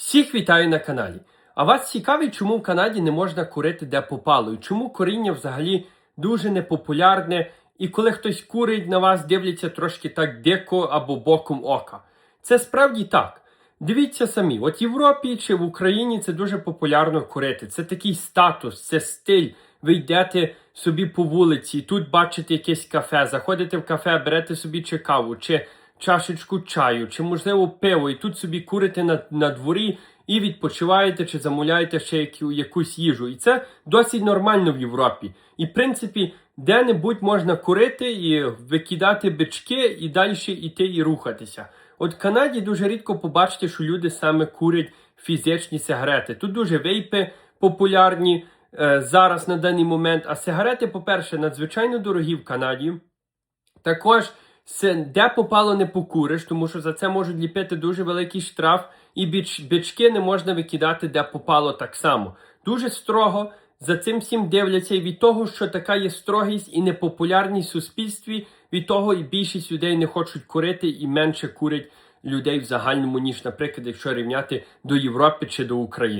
Всіх вітаю на каналі. А вас цікавить, чому в Канаді не можна курити де попало, і чому коріння взагалі дуже непопулярне, і коли хтось курить на вас, дивляться трошки так дико або боком ока. Це справді так. Дивіться самі, от в Європі чи в Україні це дуже популярно курити. Це такий статус, це стиль. Ви йдете собі по вулиці, тут бачите якесь кафе, заходите в кафе, берете собі чи каву, чи чашечку чаю, чи можливо пиво, і тут собі курите на, на дворі і відпочиваєте чи замовляєте ще яку, якусь їжу. І це досить нормально в Європі. І в принципі, де-небудь можна курити і викидати бички, і далі йти і рухатися. От в Канаді дуже рідко побачите, що люди саме курять фізичні сигарети. Тут дуже вейпи популярні е, зараз на даний момент. А сигарети, по-перше, надзвичайно дорогі в Канаді. Також де попало не покуриш, тому що за це можуть ліпити дуже великий штраф, і біч, бички не можна викидати де попало так само. Дуже строго за цим всім дивляться, і від того, що така є строгість і непопулярність в суспільстві, від того і більшість людей не хочуть курити і менше курять людей в загальному, ніж, наприклад, якщо рівняти до Європи чи до України.